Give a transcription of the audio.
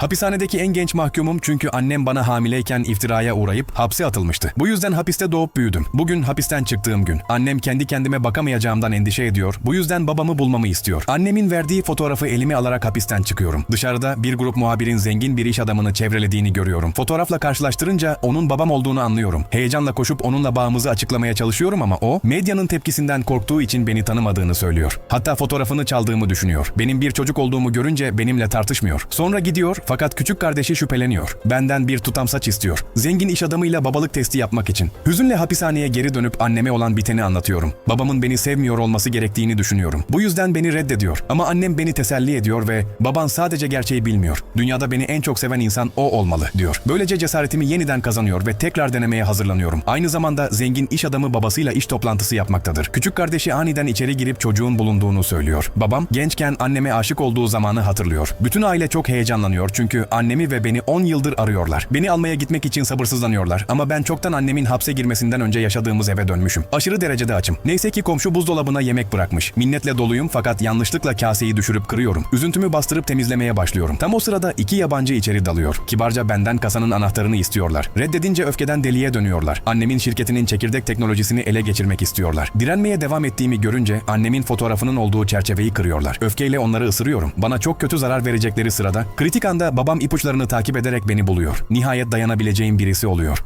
Hapishanedeki en genç mahkumum çünkü annem bana hamileyken iftiraya uğrayıp hapse atılmıştı. Bu yüzden hapiste doğup büyüdüm. Bugün hapisten çıktığım gün. Annem kendi kendime bakamayacağımdan endişe ediyor. Bu yüzden babamı bulmamı istiyor. Annemin verdiği fotoğrafı elime alarak hapisten çıkıyorum. Dışarıda bir grup muhabirin zengin bir iş adamını çevrelediğini görüyorum. Fotoğrafla karşılaştırınca onun babam olduğunu anlıyorum. Heyecanla koşup onunla bağımızı açıklamaya çalışıyorum ama o medyanın tepkisinden korktuğu için beni tanımadığını söylüyor. Hatta fotoğrafını çaldığımı düşünüyor. Benim bir çocuk olduğumu görünce benimle tartışmıyor. Sonra gidiyor fakat küçük kardeşi şüpheleniyor. Benden bir tutam saç istiyor. Zengin iş adamıyla babalık testi yapmak için. Hüzünle hapishaneye geri dönüp anneme olan biteni anlatıyorum. Babamın beni sevmiyor olması gerektiğini düşünüyorum. Bu yüzden beni reddediyor. Ama annem beni teselli ediyor ve baban sadece gerçeği bilmiyor. Dünyada beni en çok seven insan o olmalı diyor. Böylece cesaretimi yeniden kazanıyor ve tekrar denemeye hazırlanıyorum. Aynı zamanda zengin iş adamı babasıyla iş toplantısı yapmaktadır. Küçük kardeşi aniden içeri girip çocuğun bulunduğunu söylüyor. Babam gençken anneme aşık olduğu zamanı hatırlıyor. Bütün aile çok heyecanlanıyor çünkü annemi ve beni 10 yıldır arıyorlar. Beni almaya gitmek için sabırsızlanıyorlar ama ben çoktan annemin hapse girmesinden önce yaşadığımız eve dönmüşüm. Aşırı derecede açım. Neyse ki komşu buzdolabına yemek bırakmış. Minnetle doluyum fakat yanlışlıkla kaseyi düşürüp kırıyorum. Üzüntümü bastırıp temizlemeye başlıyorum. Tam o sırada iki yabancı içeri dalıyor. Kibarca benden kasanın anahtarını istiyorlar. Reddedince öfkeden deliye dönüyorlar. Annemin şirketinin çekirdek teknolojisini ele geçirmek istiyorlar. Direnmeye devam ettiğimi görünce annemin fotoğrafının olduğu çerçeveyi kırıyorlar. Öfkeyle onları ısırıyorum. Bana çok kötü zarar verecekleri sırada kritik anda babam ipuçlarını takip ederek beni buluyor. Nihayet dayanabileceğim birisi oluyor.